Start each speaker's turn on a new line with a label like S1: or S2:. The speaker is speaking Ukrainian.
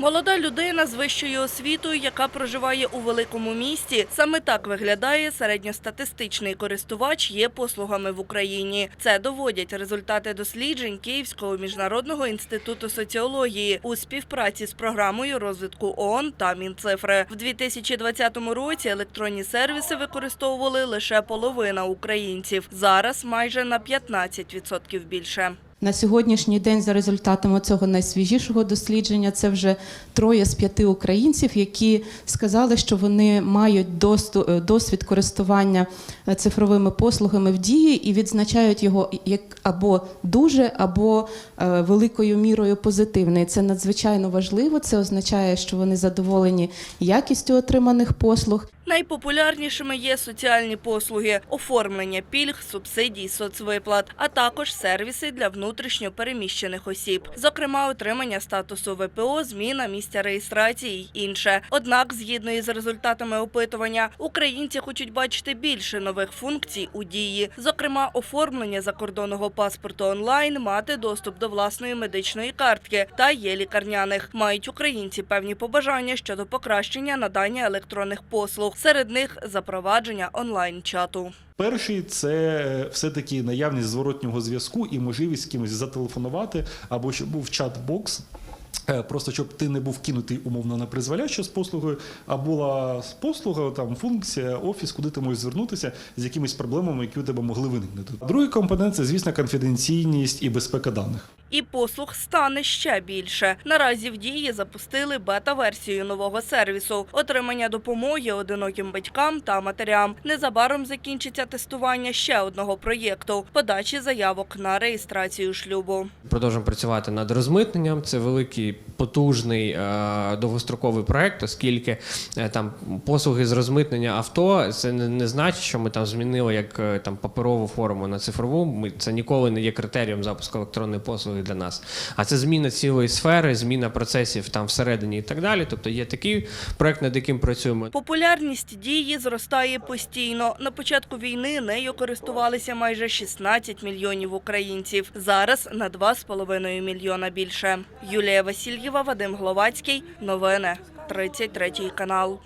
S1: Молода людина з вищою освітою, яка проживає у великому місті. Саме так виглядає середньостатистичний користувач є послугами в Україні. Це доводять результати досліджень Київського міжнародного інституту соціології у співпраці з програмою розвитку ООН та Мінцифри. В 2020 році електронні сервіси використовували лише половина українців. Зараз майже на 15% більше.
S2: На сьогоднішній день, за результатами цього найсвіжішого дослідження, це вже троє з п'яти українців, які сказали, що вони мають е, досвід користування е, цифровими послугами в дії і відзначають його як або дуже, або е, великою мірою позитивний. Це надзвичайно важливо. Це означає, що вони задоволені якістю отриманих послуг.
S1: Найпопулярнішими є соціальні послуги, оформлення пільг, субсидій, соцвиплат, а також сервіси для внутрішньо переміщених осіб, зокрема отримання статусу ВПО, зміна місця реєстрації й інше. Однак, згідно із результатами опитування, українці хочуть бачити більше нових функцій у дії, зокрема, оформлення закордонного паспорту онлайн, мати доступ до власної медичної картки та є лікарняних. Мають українці певні побажання щодо покращення надання електронних послуг. Серед них запровадження онлайн-чату.
S3: Перший це все-таки наявність зворотнього зв'язку і можливість з кимось зателефонувати або щоб був чат-бокс. е, Просто щоб ти не був кинутий умовно на призволяще з послугою, а була послуга, там функція, офіс, куди ти можеш звернутися з якимись проблемами, які у тебе могли виникнути. Другий компонент це, звісно, конфіденційність і безпека даних.
S1: І послуг стане ще більше. Наразі в дії запустили бета-версію нового сервісу отримання допомоги одиноким батькам та матерям. Незабаром закінчиться тестування ще одного проєкту подачі заявок на реєстрацію шлюбу.
S4: Продовжуємо працювати над розмитненням. Це великий потужний е, довгостроковий проект, оскільки е, там послуги з розмитнення авто це не, не значить, що ми там змінили як е, там паперову форму на цифрову. Ми це ніколи не є критерієм запуску електронної послуги для нас. А це зміна цілої сфери, зміна процесів там всередині і так далі. Тобто є такий проект, над яким працюємо.
S1: Популярність дії зростає постійно. На початку війни нею користувалися майже 16 мільйонів українців. Зараз на 2,5 мільйона більше. Юлія Васильєва, Вадим Гловацький. Новини 33 канал.